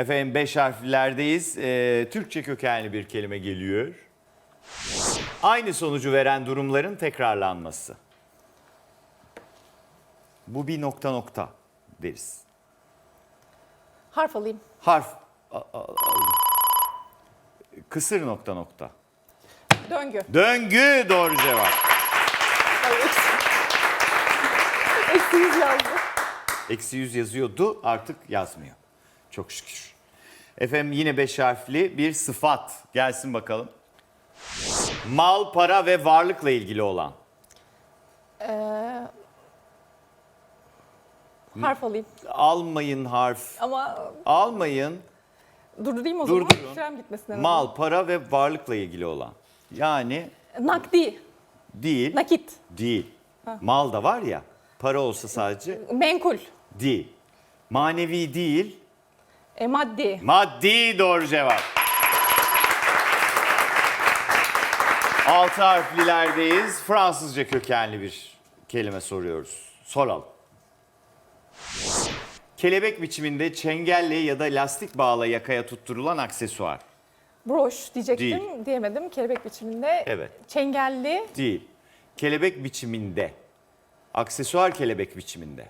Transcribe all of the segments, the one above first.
Efendim beş harflerdeyiz. Ee, Türkçe kökenli bir kelime geliyor. Aynı sonucu veren durumların tekrarlanması. Bu bir nokta nokta deriz. Harf alayım. Harf. a- a- a- Kısır nokta nokta. Döngü. Döngü doğru cevap. Ay, eksi. Eksi yüz yazdı. Eksi yüz yazıyordu artık yazmıyor. Çok şükür. Efendim yine beş harfli bir sıfat. Gelsin bakalım. Mal, para ve varlıkla ilgili olan. Ee, harf alayım. Almayın harf. Ama Almayın durdurayım o zaman. Durdurun. Sürem gitmesin. en mal, para ve varlıkla ilgili olan. Yani azından. Nakdi. değil, Nakit. değil. Mal da var ya, para olsa sadece Menkul. değil. Manevi değil, E, maddi. Maddi doğru cevap. Altı harflilerdeyiz. Fransızca kökenli bir kelime soruyoruz. Soralım. Kelebek biçiminde çengelle ya da lastik bağla yakaya tutturulan aksesuar. Broş diyecektim. Değil. Diyemedim. Kelebek biçiminde. Evet. Çengelli. Değil. Kelebek biçiminde. Aksesuar kelebek biçiminde.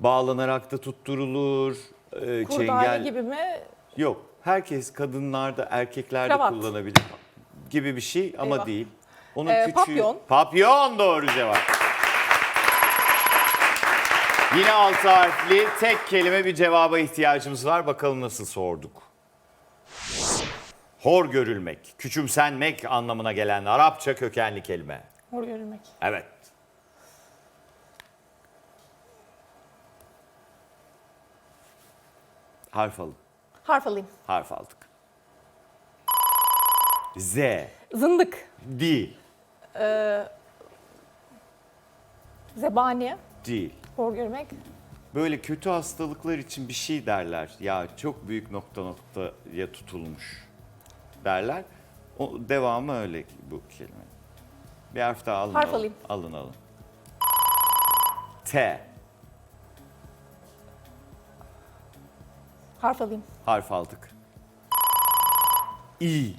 Bağlanarak da tutturulur. E, Kurdale çengel gibi mi? Yok. Herkes kadınlarda, erkeklerde Kravat. kullanabilir gibi bir şey ama Eyvah. değil. Onun Ee, küçüğü. papyon. Papyon doğru cevap. Yine altı harfli tek kelime bir cevaba ihtiyacımız var. Bakalım nasıl sorduk. Hor görülmek, küçümsenmek anlamına gelen Arapça kökenli kelime. Hor görülmek. Evet. Harf alın. Harf alayım. Harf aldık. Z Zındık. değil. Zebani. Değil. Hor görmek. Böyle kötü hastalıklar için bir şey derler. Ya çok büyük nokta noktaya tutulmuş derler. O devamı öyle bu kelime. Bir harf daha alın. Harf alın. alayım. Alın alın. T. Harf alayım. Harf aldık. İ.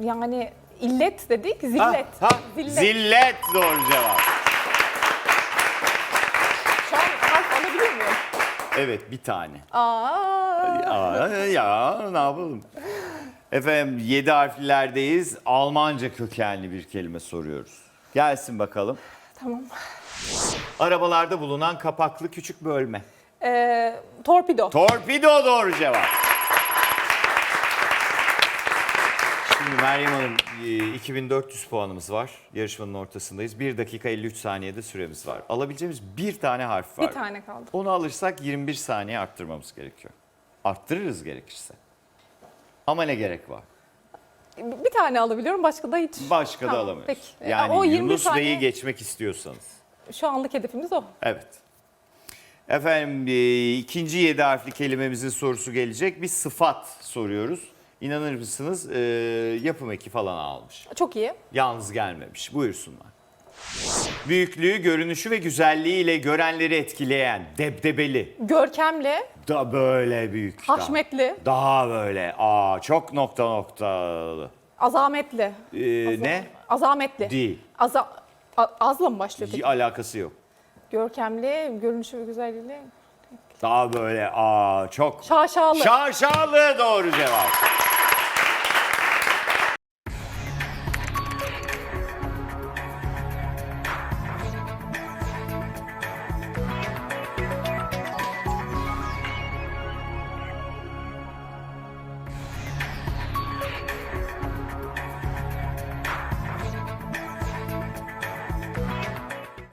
Yani illet dedik. Zillet. Ha, ha, Zillet. Zillet doğru cevap. Şu an harf alabiliyor muyum? Evet bir tane. Aa. Aa, ya ne yapalım? Efendim 7 harflerdeyiz. Almanca kökenli bir kelime soruyoruz. Gelsin bakalım. Tamam. Arabalarda bulunan kapaklı küçük bölme. Ee, torpido. Torpido doğru cevap. Şimdi Meryem Hanım e, 2400 puanımız var. Yarışmanın ortasındayız. 1 dakika 53 saniyede süremiz var. Alabileceğimiz bir tane harf var. bir tane kaldı. Onu alırsak 21 saniye arttırmamız gerekiyor. Arttırırız gerekirse. Ama ne gerek var? Bir tane alabiliyorum. Başka da hiç. Başka da Tamam, alamıyoruz. peki. E, Yani o 21 Yunus saniye- Bey'i geçmek istiyorsanız. Şu anlık hedefimiz o. Evet. Efendim e, ikinci yedi harfli kelimemizin sorusu gelecek. Bir sıfat soruyoruz. İnanır mısınız e, yapım eki falan almış. Çok iyi. Yalnız gelmemiş. Buyursunlar. Büyüklüğü, görünüşü ve güzelliğiyle görenleri etkileyen, debdebeli, Görkemli, da böyle büyük. haşmetli, Daha böyle, aa çok nokta noktalı. azametli. E, ne? Azametli. Değil. Aza, a- azla mı başlıyor peki? Alakası yok. Görkemli, görünüşü ve güzelliği. Daha böyle aa çok Şaşalı. Şaşalı doğru cevap.